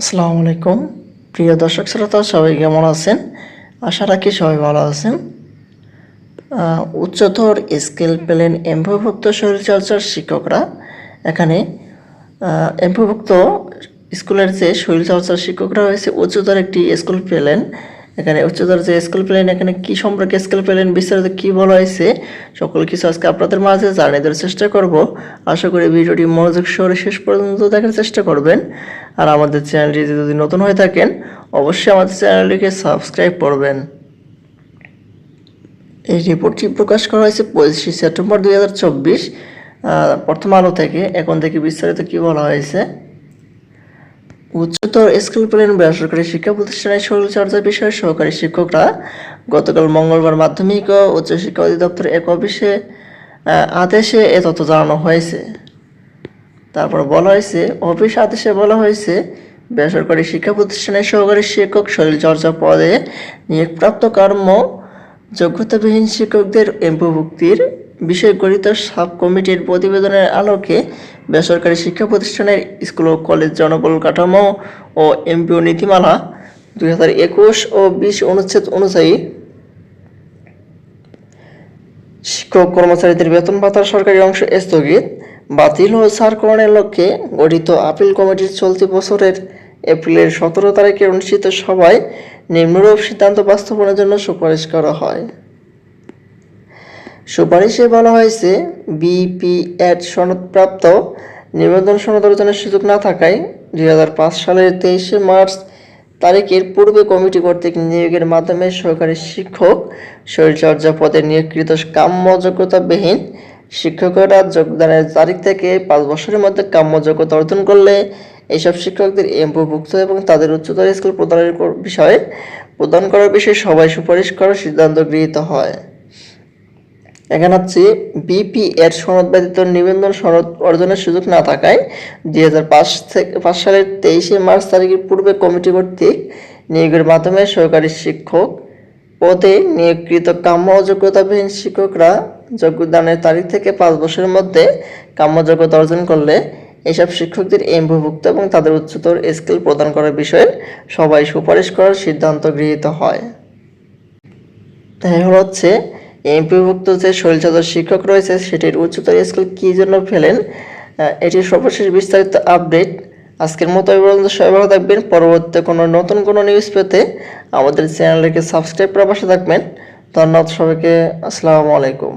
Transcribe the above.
আসসালামু আলাইকুম। প্রিয় দর্শক শ্রোতা, সবাই কেমন আছেন? আশা রাখি সবাই ভালো আছেন। উচ্চতর স্কেল পেলেন এম্ভুভুক্ত শরীরচর্চার শিক্ষকরা। এখানে এমভুভুক্ত স্কুলের যে শরীরচর্চার শিক্ষকরা হয়েছে উচ্চতর একটি স্কুল পেলেন এখানে উচ্চতর যে স্কুল পেলেন এখানে কি সম্পর্কে স্কুল পেলেন বিস্তারিত কি বলা হয়েছে, সকল কিছু আজকে আপনাদের মাঝে জানিয়ে দেওয়ার চেষ্টা করব। আশা করি ভিডিওটি মনোযোগ সহরে শেষ পর্যন্ত দেখার চেষ্টা করবেন। আর আমাদের চ্যানেলটি যদি নতুন হয়ে থাকেন, অবশ্যই আমাদের চ্যানেলটিকে সাবস্ক্রাইব করবেন। এই রিপোর্টটি প্রকাশ করা হয়েছে পঁচিশে সেপ্টেম্বর দুই হাজার চব্বিশ প্রথম আলো থেকে। এখন থেকে বিস্তারিত কি বলা হয়েছে? উচ্চতর স্কুল প্লেন বেসরকারি শিক্ষা প্রতিষ্ঠানের শরীরচর্চা বিষয়ে সহকারী শিক্ষকরা গতকাল মঙ্গলবার মাধ্যমিক ও উচ্চশিক্ষা অধিদপ্তর এক অফিসে আদেশে এ তথ্য জানানো হয়েছে। তারপর বলা হয়েছে, অফিস আদেশে বলা হয়েছে, বেসরকারি শিক্ষা প্রতিষ্ঠানের সহকারী শিক্ষক শরীরচর্চা পদে নিয়োগপ্রাপ্ত কর্ম যোগ্যতাবিহীন শিক্ষকদের এমপিভুক্তির বিষয় গঠিত সাব কমিটির প্রতিবেদনের আলোকে বেসরকারি শিক্ষা প্রতিষ্ঠানের স্কুল ও কলেজ জনবল কাঠামো ও এমপিও নীতিমালা দুই হাজার একুশ ও বিশ অনুচ্ছেদ অনুযায়ী শিক্ষক কর্মচারীদের বেতন ভাতার সরকারি অংশ স্থগিত, বাতিল ও ছাড়করণের লক্ষ্যে গঠিত আপিল কমিটির চলতি বছরের এপ্রিলের সতেরো তারিখে অনুষ্ঠিত সভায় নিম্নরূপ সিদ্ধান্ত বাস্তবায়নের জন্য সুপারিশ করা হয়। সুপারিশে বলা হয়েছে বিপিএড সনদপ্রাপ্ত নিবন্ধন সনদ অর্জনের সুযোগ না থাকায় দুই হাজার পাঁচ সালের তেইশে মার্চ তারিখের পূর্বে কমিটি কর্তৃক নিয়োগের মাধ্যমে সহকারী শিক্ষক শরীরচর্চা পদে নিয়োগকৃত কাম্য যোগ্যতাবিহীন শিক্ষকেরা যোগদানের তারিখ থেকে পাঁচ বছরের মধ্যে কাম্য যোগ্যতা অর্জন করলে এইসব শিক্ষকদের এমপিভুক্ত এবং তাদের উচ্চতর স্কুল প্রদানের বিষয়ে প্রদান করার বিষয়ে সবাই সুপারিশ করার সিদ্ধান্ত গৃহীত হয়। এখানে হচ্ছে বিপি এর সনদ ব্যতীত নিবন্ধন সনদ অর্জনের সুযোগ না থাকায় দুই হাজার পাঁচ থেকে পাঁচ সালের তেইশে মার্চ তারিখের পূর্বে কমিটি কর্তৃক নিয়োগের মাধ্যমে সরকারি শিক্ষক পদে নিয়োগকৃত কাম্য অযোগ্যতাবিহীন শিক্ষকরা যোগদানের তারিখ থেকে পাঁচ বছরের মধ্যে কাম্য যোগ্যতা অর্জন করলে এসব শিক্ষকদের এমভুভুক্ত এবং তাদের উচ্চতর স্কিল প্রদান করার বিষয়ে সবাই সুপারিশ করার সিদ্ধান্ত গৃহীত হয়। তাই হচ্ছে এমপিভুক্ত যে শৈলচাদর শিক্ষক রয়েছে, সেটির উচ্চতর স্কুল কী জন্য ফেলেন? এটির সর্বশেষ বিস্তারিত আপডেট আজকের মতো পর্যন্ত। সবাই ভালো থাকবেন। পরবর্তীতে কোনো নতুন কোনো নিউজ পেতে আমাদের চ্যানেলটিকে সাবস্ক্রাইব করে পাশে থাকবেন। ধন্যবাদ সবাইকে। আসসালামু আলাইকুম।